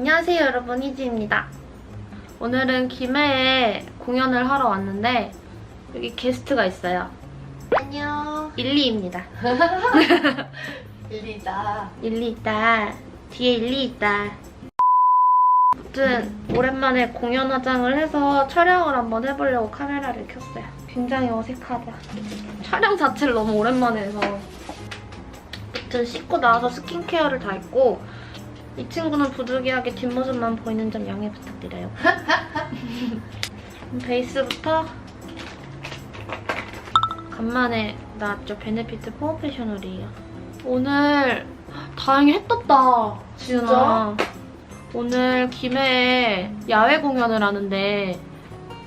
안녕하세요 여러분 희지입니다. 오늘은 김해에 공연을 하러 왔는데 여기 게스트가 있어요. 안녕. 일리입니다. 일리다. 일리 있다. 뒤에 일리 있다. 아무튼 오랜만에 공연 화장을 해서 촬영을 한번 해보려고 카메라를 켰어요. 굉장히 어색하다. 촬영 자체를 너무 오랜만에 해서 아무튼 씻고 나와서 스킨케어를 다 했고 이 친구는 부득이하게 뒷모습만 보이는 점 양해 부탁드려요. 베이스부터 간만에 나왔죠. 베네피트 포어페셔널이에요. 오늘 다행히 해 떴다. 지은아. 오늘 김해에 야외 공연을 하는데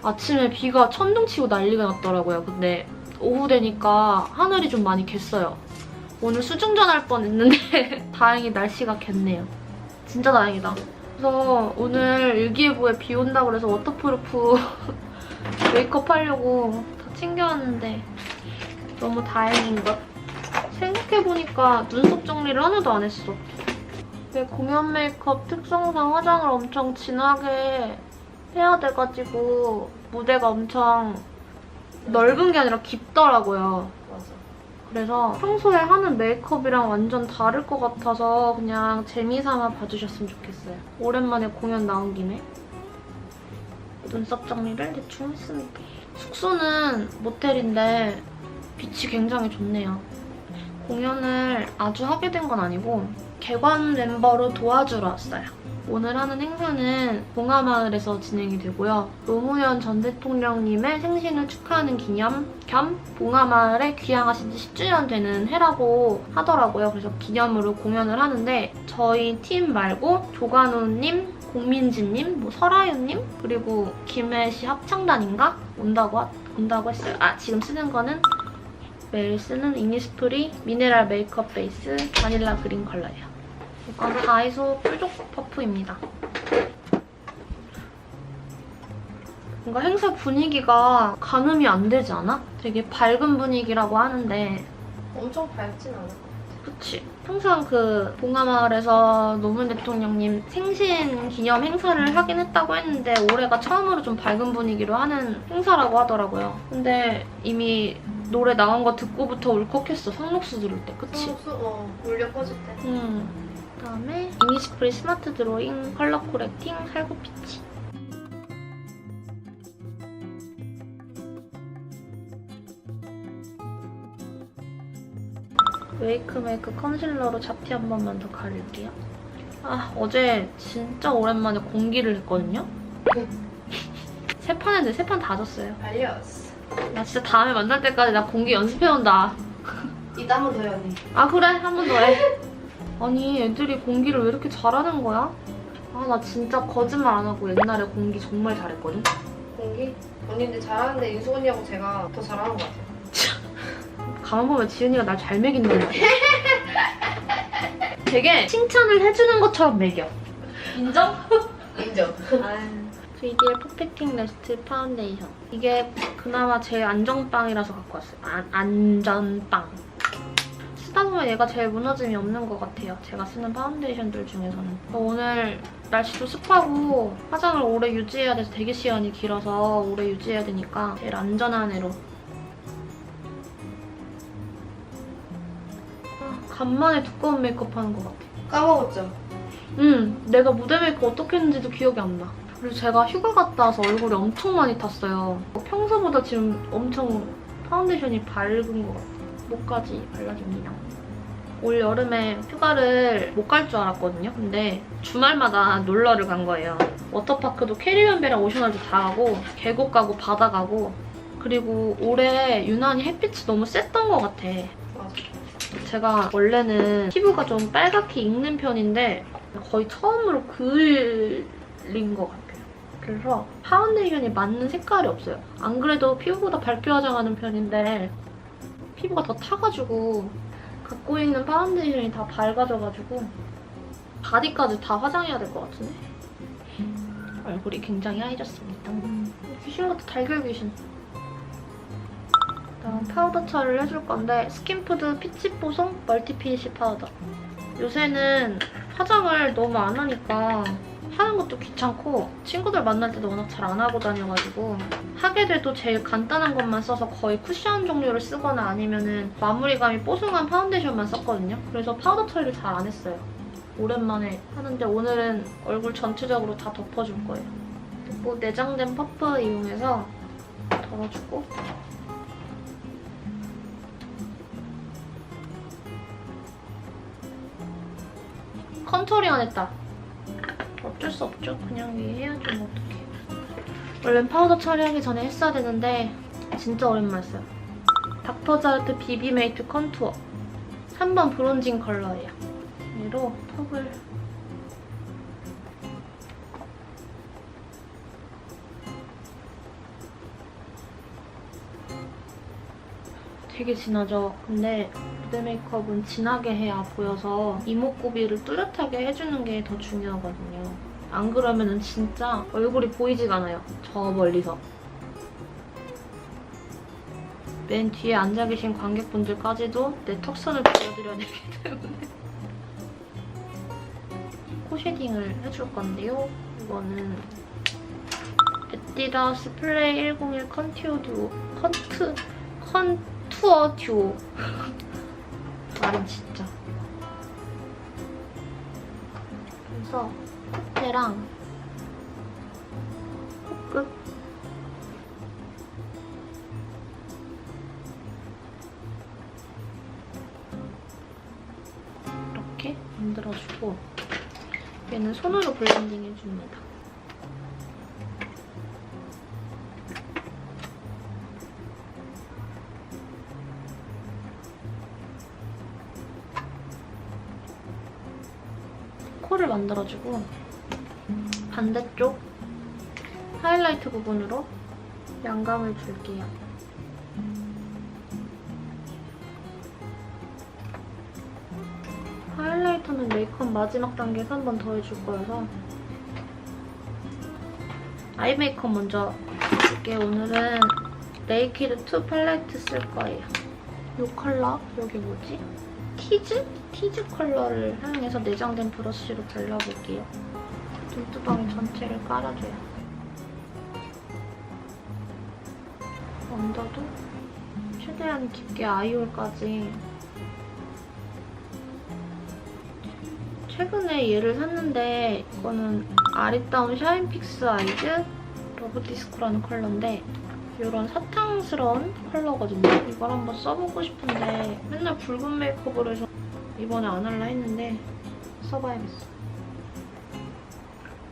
아침에 비가 천둥치고 난리가 났더라고요. 근데 오후 되니까 하늘이 좀 많이 갰어요. 오늘 수중 전 할 뻔했는데 다행히 날씨가 갰네요. 진짜 다행이다. 그래서 오늘 일기예보에 비 온다고 그래서 워터프루프 메이크업 하려고 다 챙겨왔는데 너무 다행인 것. 생각해보니까 눈썹 정리를 하나도 안 했어. 내 공연 메이크업 특성상 화장을 엄청 진하게 해야 돼가지고 무대가 엄청 넓은 게 아니라 깊더라고요. 그래서 평소에 하는 메이크업이랑 완전 다를 것 같아서 그냥 재미삼아 봐주셨으면 좋겠어요. 오랜만에 공연 나온 김에 눈썹 정리를 대충 했습니다. 숙소는 모텔인데 빛이 굉장히 좋네요. 공연을 아주 하게 된 건 아니고 개관 멤버로 도와주러 왔어요. 오늘 하는 행사는 봉하마을에서 진행이 되고요. 노무현 전 대통령님의 생신을 축하하는 기념 겸 봉하마을에 귀향하신 지 10주년 되는 해라고 하더라고요. 그래서 기념으로 공연을 하는데 저희 팀 말고 조관우님, 공민지님, 뭐 설아유님 그리고 김해시 합창단인가 온다고 하- 온다고 했어요. 아 지금 쓰는 거는 매일 쓰는 이니스프리 미네랄 메이크업 베이스 바닐라 그린 컬러예요. 이건 다이소 뾰족 퍼프입니다. 뭔가 행사 분위기가 가늠이 안 되지 않아? 되게 밝은 분위기라고 하는데 엄청 밝진 않아. 그치. 항상 그 봉하마을에서 노무현 대통령님 생신 기념 행사를 하긴 했다고 했는데 올해가 처음으로 좀 밝은 분위기로 하는 행사라고 하더라고요. 근데 이미 노래 나온 거 듣고부터 울컥했어. 성록수 들을 때. 그치? 수 어, 울려 퍼질 때. 음. 그다음에 이니시프리 스마트 드로잉 컬러 코렉팅 살구피치. 웨이크 메이크 컨실러로 잡티 한 번만 더 가릴게요. 아 어제 진짜 오랜만에 공기를 했거든요. 세 판 했는데 세 판 다 졌어요. 알렸어. 나 진짜 다음에 만날 때까지 나 공기 연습해온다. 이따 한 번 더 해야 돼. 아 그래 한 번 더 해. 아니 애들이 공기를 왜 이렇게 잘하는 거야? 아 나 진짜 거짓말 안 하고 옛날에 공기 정말 잘했거든. 공기? 언니 근데 잘하는데 윤수 언니하고 제가 더 잘하는 것 같아. 가만 보면 지은이가 날잘 말이야. 되게 칭찬을 해주는 것처럼 먹여. 인정? 인정. VDL 퍼펙팅 레스트 파운데이션. 이게 그나마 제일 안정빵이라서 갖고 왔어요. 안, 안전빵. 보면 얘가 제일 무너짐이 없는 것 같아요. 제가 쓰는 파운데이션들 중에서는. 오늘 날씨도 습하고 화장을 오래 유지해야 돼서 대기 시간이 길어서 오래 유지해야 되니까 제일 안전한 애로. 아, 간만에 두꺼운 메이크업 하는 것 같아. 까먹었죠? 응, 내가 무대 메이크업 어떻게 했는지도 기억이 안 나. 그리고 제가 휴가 갔다 와서 얼굴이 엄청 많이 탔어요. 평소보다 지금 엄청 파운데이션이 밝은 것 같아요. 목까지 발라줍니다. 올 여름에 휴가를 못 갈 줄 알았거든요. 근데 주말마다 놀러를 간 거예요. 워터파크도 캐리비안베랑 오션월드 다 가고 계곡 가고 바다 가고 그리고 올해 유난히 햇빛이 너무 셌던 것 같아. 제가 원래는 피부가 좀 빨갛게 익는 편인데 거의 처음으로 그을린 것 같아요. 그래서 파운데이션이 맞는 색깔이 없어요. 안 그래도 피부보다 밝게 화장하는 편인데 피부가 더 타가지고 갖고 있는 파운데이션이 다 밝아져가지고 바디까지 다 화장해야 될 것 같은데 얼굴이 굉장히 하얘졌습니다. 귀신 같아 달걀 귀신. 다음 파우더 처리를 해줄 건데 스킨푸드 피치 뽀송 멀티 피니시 파우더. 요새는 화장을 너무 안 하니까 하는 것도 귀찮고 친구들 만날 때도 워낙 잘 안 하고 다녀가지고 하게 돼도 제일 간단한 것만 써서 거의 쿠션 종류를 쓰거나 아니면은 마무리감이 뽀송한 파운데이션만 썼거든요. 그래서 파우더 처리를 잘 안 했어요. 오랜만에 하는데 오늘은 얼굴 전체적으로 다 덮어줄 거예요. 그리고 내장된 퍼프 이용해서 덜어주고 컨투링 안 했다. 어쩔 수 없죠. 그냥 위에 해야죠. 뭐 어떡해. 원래 파우더 처리하기 전에 했어야 되는데 진짜 오랜만에 써요. 닥터자르트 비비메이트 컨투어 3번 브론징 컬러예요. 얘로 턱을 되게 진하죠? 근데 무대 메이크업은 진하게 해야 보여서 이목구비를 뚜렷하게 해주는 게 더 중요하거든요. 안 그러면은 진짜 얼굴이 보이지가 않아요. 저 멀리서. 맨 뒤에 앉아 계신 관객분들까지도 내 턱선을 보여드려야 되기 때문에 코 쉐딩을 해줄 건데요. 이거는 에뛰드하우스 플레이 101 컨티어 듀오 컨트 컨 투어 듀오. 말은 진짜. 그래서 콧대랑 코끝 이렇게 만들어주고 얘는 손으로 블렌딩 해줍니다. 코를 만들어주고 반대쪽 하이라이트 부분으로 양감을 줄게요. 하이라이터는 메이크업 마지막 단계에서 한 번 더 해줄 거여서 아이 메이크업 먼저 해줄게. 오늘은 네이키드 2 팔레트 쓸 거예요. 이 컬러, 여기 뭐지? 티즈? 티즈 컬러를 사용해서 내장된 브러쉬로 발라볼게요. 눈두덩이 전체를 깔아줘요. 언더도 최대한 깊게 아이홀까지 최근에 얘를 샀는데 이거는 아리따운 샤인픽스 아이즈 러브디스코라는 컬러인데 이런 사탕스러운 컬러거든요. 이걸 한번 써보고 싶은데 맨날 붉은 메이크업을 해서 이번에 안 할라 했는데 써봐야겠어.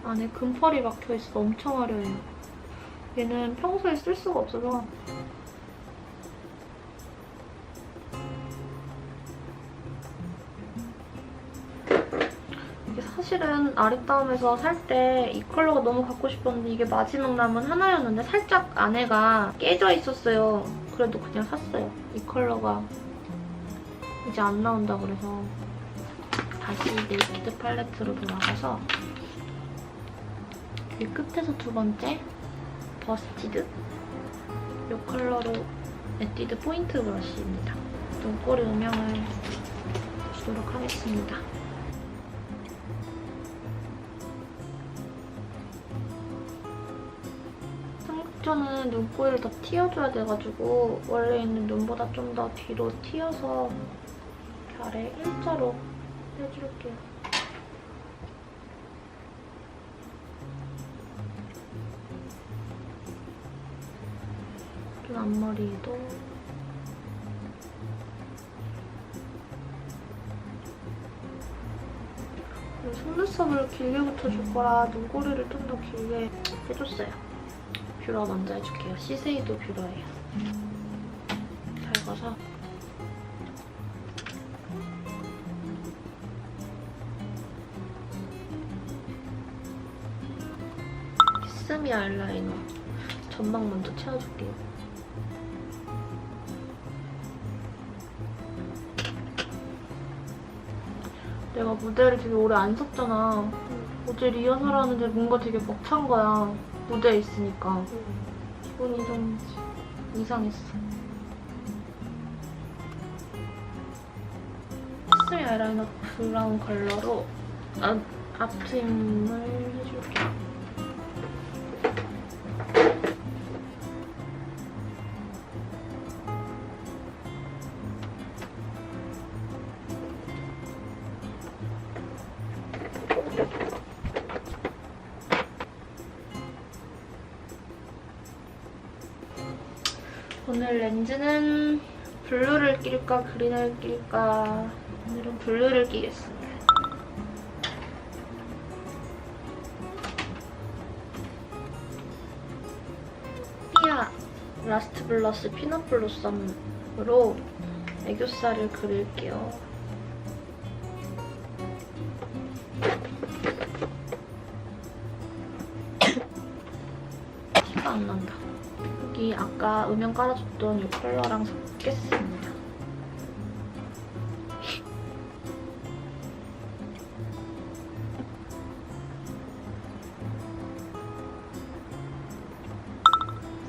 안에 금펄이 막혀있어 엄청 화려해요. 얘는 평소에 쓸 수가 없어서 사실은 아리따움에서 살 때 이 컬러가 너무 갖고 싶었는데 이게 마지막 남은 하나였는데 살짝 안에가 깨져 있었어요. 그래도 그냥 샀어요. 이 컬러가 이제 안 나온다 그래서 다시 네이키드 팔레트로 돌아가서 이 끝에서 두 번째 버스티드 이 컬러로 에뛰드 포인트 브러쉬입니다. 눈꼬리 음영을 주도록 하겠습니다. 삼각존은 눈꼬리를 더 튀어줘야 돼가지고 원래 있는 눈보다 좀 더 뒤로 튀어서 아래 일자로 해줄게요. 눈 앞머리도 그리고 속눈썹을 길게 붙여줄 거라 눈꼬리를 좀 더 길게 해줬어요. 뷰러 먼저 해줄게요. 시세이도 뷰러예요. 전망 먼저 채워줄게요. 내가 무대를 되게 오래 안 섰잖아. 어제 리허설 하는데 뭔가 되게 벅찬 거야. 무대에 있으니까. 기분이 좀 이상했어. 키스미 아이라이너 브라운 컬러로 아, 앞트임을 해줄게요. 오늘 렌즈는 블루를 낄까 그린을 낄까 오늘은 블루를 끼겠습니다. 피아 라스트 블러스 피넛 블로썸으로 애교살을 그릴게요. 안 난다. 여기 아까 음영 깔아줬던 이 컬러랑 섞겠습니다.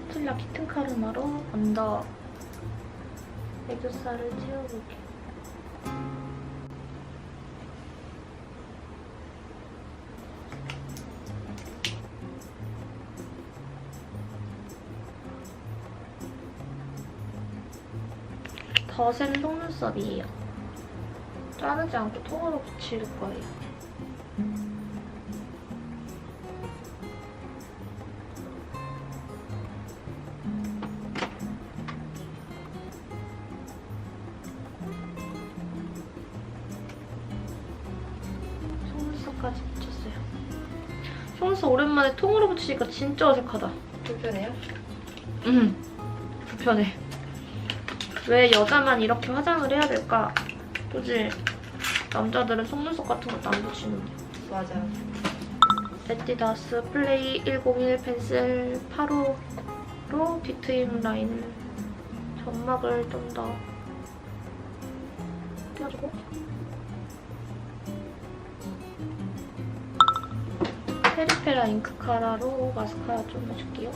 스틸라 키튼 카르마로 먼저 애교살을 채워볼게요. 더센 속눈썹이에요. 자르지 않고 통으로 붙일 거예요. 속눈썹까지 붙였어요. 속눈썹 오랜만에 통으로 붙이니까 진짜 어색하다. 불편해요? 음, 불편해. 왜 여자만 이렇게 화장을 해야 될까? 굳이 남자들은 속눈썹 같은 것도 안 붙이는데. 맞아요. 에뛰다스 플레이 101 펜슬 8호로 뒤트임 라인을 점막을 좀 더 띄워주고 페리페라 잉크 카라로 마스카라 좀 해줄게요.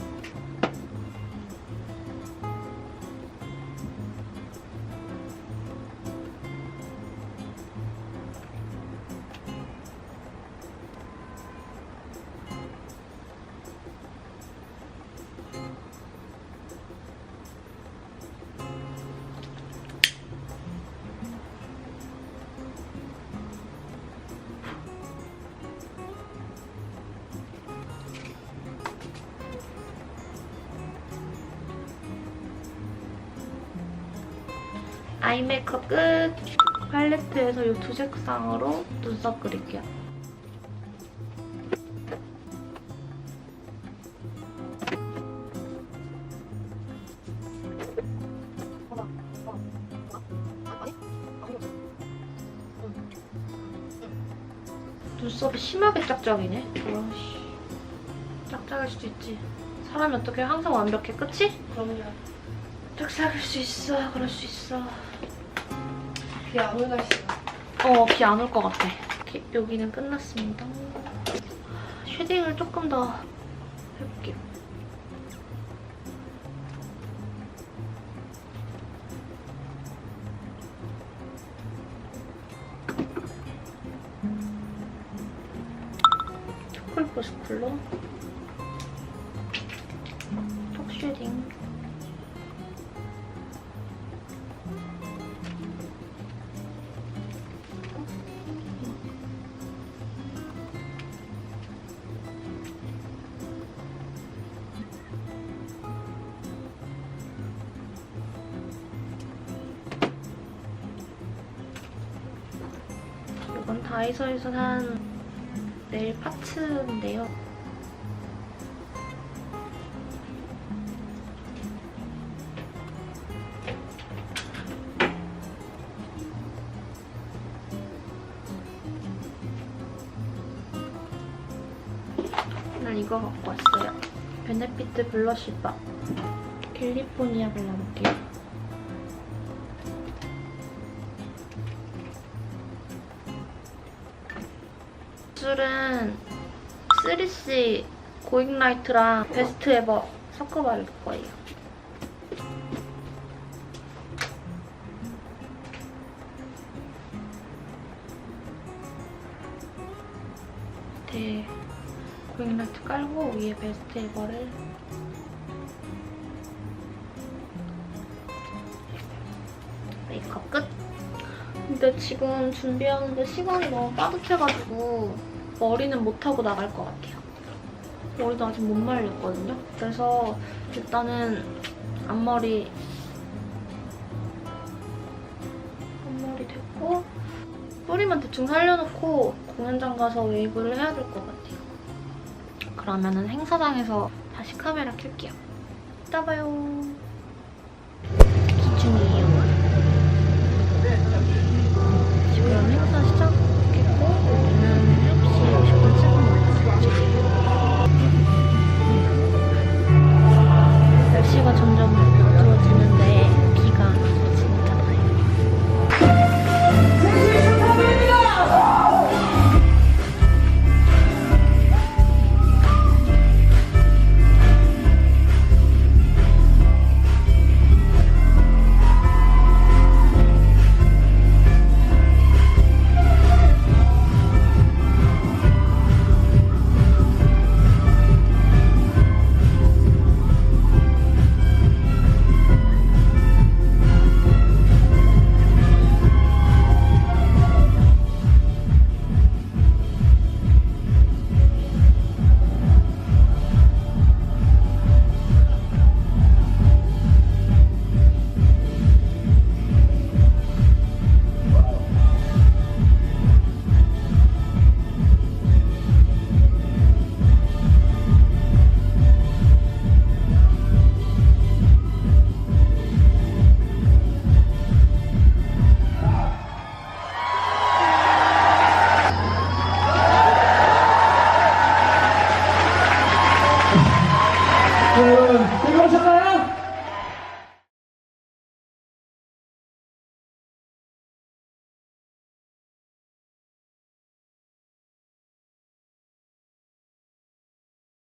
아이 메이크업 끝! 팔레트에서 이 두 색상으로 눈썹 그릴게요. 눈썹이 심하게 짝짝이네. 아씨. 짝짝일 수도 있지. 사람이 어떻게 항상 완벽해, 그치? 그럼요. 짝짝일 수 있어, 그럴 수 있어. 비 안 올 날씨가. 어, 비 안 올 것 같아. 이렇게 여기는 끝났습니다. 쉐딩을 조금 더 해볼게요. 초콜버스쿨로 다이소에서 산 네일 파츠인데요. 오늘 이거 갖고 왔어요. 베네피트 블러쉬 바. 캘리포니아 발라볼게요. 술은 3C 고잉라이트랑 베스트 에버 섞어 바를 거예요. 고잉 라이트 깔고 위에 베스트 이거를 메이크업 끝. 근데 지금 준비하는데 시간이 너무 빠듯해가지고 머리는 못하고 나갈 것 같아요. 머리도 아직 못 말렸거든요. 그래서 일단은 앞머리 앞머리 됐고 뿌리만 대충 살려놓고 공연장 가서 웨이브를 해야 될 것 같아요. 그러면은 행사장에서 다시 카메라 켤게요. 이따 봐요.